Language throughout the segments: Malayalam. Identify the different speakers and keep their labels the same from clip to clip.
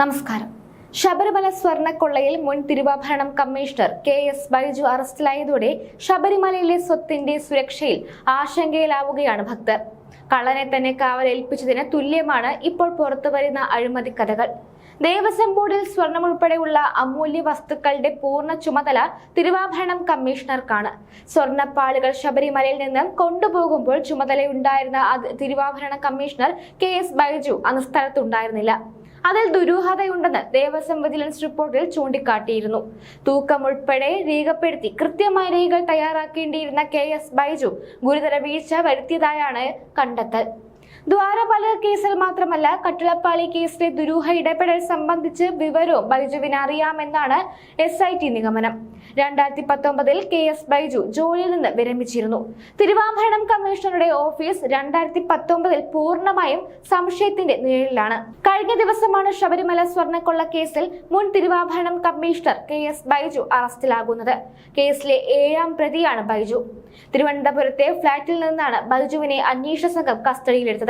Speaker 1: നമസ്കാരം. ശബരിമല സ്വർണക്കൊള്ളയിൽ മുൻ തിരുവാഭരണം കമ്മീഷണർ കെ എസ് ബൈജു അറസ്റ്റിലായതോടെ ശബരിമലയിലെ സ്വത്തിന്റെ സുരക്ഷയിൽ ആശങ്കയിലാവുകയാണ് ഭക്തർ. കള്ളനെ തന്നെ കാവലേൽപ്പിച്ചതിന് തുല്യമാണ് ഇപ്പോൾ പുറത്തുവരുന്ന അഴിമതി കഥകൾ. ദേവസ്വം ബോർഡിൽ സ്വർണം ഉൾപ്പെടെയുള്ള അമൂല്യ വസ്തുക്കളുടെ പൂർണ ചുമതല തിരുവാഭരണം കമ്മീഷണർക്കാണ്. സ്വർണപ്പാളുകൾ ശബരിമലയിൽ നിന്ന് കൊണ്ടുപോകുമ്പോൾ ചുമതലയുണ്ടായിരുന്ന തിരുവാഭരണ കമ്മീഷണർ കെ എസ് ബൈജു അന്ന് സ്ഥലത്തുണ്ടായിരുന്നില്ല. അതിൽ ദുരൂഹതയുണ്ടെന്ന് ദേവസ്വം വിജിലൻസ് റിപ്പോർട്ടിൽ ചൂണ്ടിക്കാട്ടിയിരുന്നു. തൂക്കം ഉൾപ്പെടെ രേഖപ്പെടുത്തി കൃത്യമായ രേഖകൾ തയ്യാറാക്കേണ്ടിയിരുന്ന കെ എസ് ബൈജു ഗുരുതര വീഴ്ച വരുത്തിയതായാണ് കണ്ടെത്തൽ. ദ്വാരപാലക കേസിൽ മാത്രമല്ല കട്ടിളപ്പാളി കേസിലെ ദുരൂഹ ഇടപെടൽ സംബന്ധിച്ച് വിവരവും ബൈജുവിന് അറിയാമെന്നാണ് എസ് ഐ ടി നിഗമനം. രണ്ടായിരത്തി പത്തൊമ്പതിൽ കെ എസ് ബൈജു ജോലിയിൽ നിന്ന് വിരമിച്ചിരുന്നു. തിരുവാഭരണം കമ്മീഷണറുടെ ഓഫീസ് രണ്ടായിരത്തി പത്തൊമ്പതിൽ പൂർണമായും സംശയത്തിന്റെ നിഴലിലാണ്. കഴിഞ്ഞ ദിവസമാണ് ശബരിമല സ്വർണക്കൊള്ള കേസിൽ മുൻ തിരുവാഭരണം കമ്മീഷണർ കെ എസ് ബൈജു അറസ്റ്റിലാകുന്നത്. കേസിലെ ഏഴാം പ്രതിയാണ് ബൈജു. തിരുവനന്തപുരത്തെ ഫ്ളാറ്റിൽ നിന്നാണ് ബൈജുവിനെ അന്വേഷണ സംഘം കസ്റ്റഡിയിലെടുത്തത്.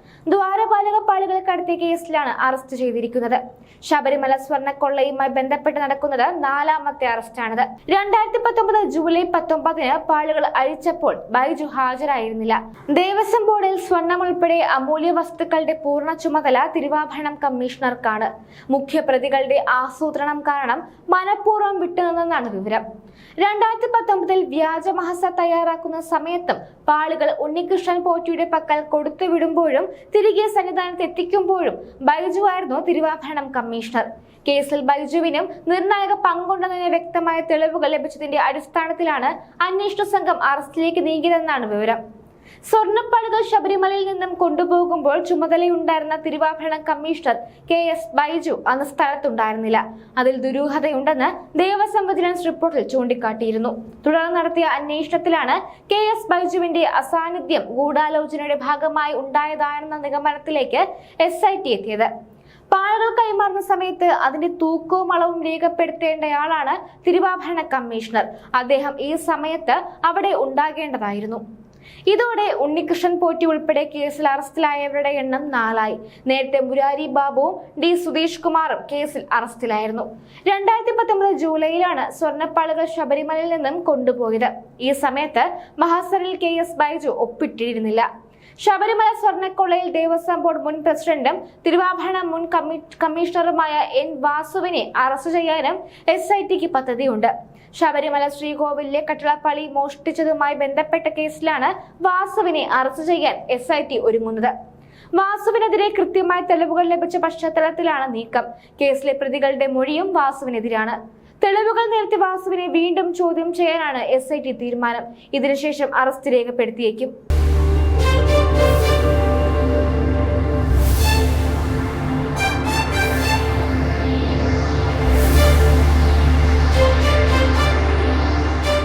Speaker 1: ദ്വാരപാലക പാളികൾ കടത്തിയ കേസിലാണ് അറസ്റ്റ് ചെയ്തിരിക്കുന്നത്. ശബരിമല സ്വർണക്കൊള്ളയുമായി ബന്ധപ്പെട്ട് നടക്കുന്നത് നാലാമത്തെ അറസ്റ്റാണിത്. രണ്ടായിരത്തി പത്തൊമ്പത് ജൂലൈ പത്തൊമ്പതിന് പാളുകൾ അഴിച്ചപ്പോൾ ബൈജു ഹാജരായിരുന്നില്ല. ദേവസ്വം ബോർഡിൽ സ്വർണം ഉൾപ്പെടെ അമൂല്യ വസ്തുക്കളുടെ പൂർണ ചുമതല തിരുവാഭരണം കമ്മീഷണർക്കാണ്. മുഖ്യപ്രതികളുടെ ആസൂത്രണം കാരണം മനഃപൂർവം വിട്ടുനിന്നെന്നാണ് വിവരം. രണ്ടായിരത്തി പത്തൊമ്പതിൽ വ്യാജ മഹസ തയ്യാറാക്കുന്ന സമയത്തും പാളുകൾ ഉണ്ണികൃഷ്ണൻ പോറ്റിയുടെ പക്കൽ കൊടുത്തുവിടുമ്പോഴും തിരികെ സന്നിധാനത്ത് എത്തിക്കുമ്പോഴും ബൈജു ആയിരുന്നു തിരുവാഭരണം കമ്മീഷണർ. കേസിൽ ബൈജുവിനും നിർണായക പങ്കുണ്ടെന്നതിന് വ്യക്തമായ തെളിവുകൾ ലഭിച്ചതിന്റെ അടിസ്ഥാനത്തിലാണ് അന്വേഷണ സംഘം അറസ്റ്റിലേക്ക് നീങ്ങിയതെന്നാണ് വിവരം. സ്വർണപ്പാടുകൾ ശബരിമലയിൽ നിന്നും കൊണ്ടുപോകുമ്പോൾ ചുമതലയുണ്ടായിരുന്ന തിരുവാഭരണ കമ്മീഷണർ കെ എസ് ബൈജു അന്ന് സ്ഥലത്തുണ്ടായിരുന്നില്ല. അതിൽ ദുരൂഹതയുണ്ടെന്ന് ദേവസ്വം വിജിലൻസ് റിപ്പോർട്ടിൽ ചൂണ്ടിക്കാട്ടിയിരുന്നു. തുടർന്ന് നടത്തിയ അന്വേഷണത്തിലാണ് കെ എസ് ബൈജുവിന്റെ അസാന്നിധ്യം ഗൂഢാലോചനയുടെ ഭാഗമായി ഉണ്ടായതാണെന്ന നിഗമനത്തിലേക്ക് എസ് ഐ ടി എത്തിയത്. പാഴകൾ കൈമാറുന്ന സമയത്ത് അതിന്റെ തൂക്കവും അളവും രേഖപ്പെടുത്തേണ്ടയാളാണ് തിരുവാഭരണ കമ്മീഷണർ. അദ്ദേഹം ഈ സമയത്ത് അവിടെ ഉണ്ടാകേണ്ടതായിരുന്നു. ഇതോടെ ഉണ്ണികൃഷ്ണൻ പോറ്റി ഉൾപ്പെടെ കേസിൽ അറസ്റ്റിലായവരുടെ എണ്ണം നാലായി. നേരത്തെ മുരാരി ബാബുവും ഡി സുധീഷ് കുമാറും കേസിൽ അറസ്റ്റിലായിരുന്നു. രണ്ടായിരത്തി പത്തൊമ്പത് ജൂലൈയിലാണ് സ്വർണപ്പാളുകൾ ശബരിമലയിൽ നിന്നും കൊണ്ടുപോയത്. ഈ സമയത്ത് മഹാസറിൽ കെ എസ് ബൈജു ഒപ്പിട്ടിരുന്നില്ല. ശബരിമല സ്വർണക്കൊള്ളയിൽ ദേവസ്വം ബോർഡ് മുൻ പ്രസിഡന്റും തിരുവാഭരണ മുൻ കമ്മീഷണറുമായ എൻ വാസുവിനെ അറസ്റ്റ് ചെയ്യാനും എസ് ഐ ടിക്ക് പദ്ധതിയുണ്ട്. ശബരിമല ശ്രീകോവിലിലെ കട്ടിളപ്പള്ളി മോഷ്ടിച്ചതുമായി ബന്ധപ്പെട്ട കേസിലാണ് വാസുവിനെ അറസ്റ്റ് ചെയ്യാൻ എസ് ഐ ടി ഒരുങ്ങുന്നത്. വാസുവിനെതിരെ കൃത്യമായ തെളിവുകൾ ലഭിച്ച പശ്ചാത്തലത്തിലാണ് നീക്കം. കേസിലെ പ്രതികളുടെ മൊഴിയും വാസുവിനെതിരാണ്. തെളിവുകൾ നേരത്തെ വാസുവിനെ വീണ്ടും ചോദ്യം ചെയ്യാനാണ് എസ് തീരുമാനം. ഇതിനുശേഷം അറസ്റ്റ് രേഖപ്പെടുത്തിയേക്കും.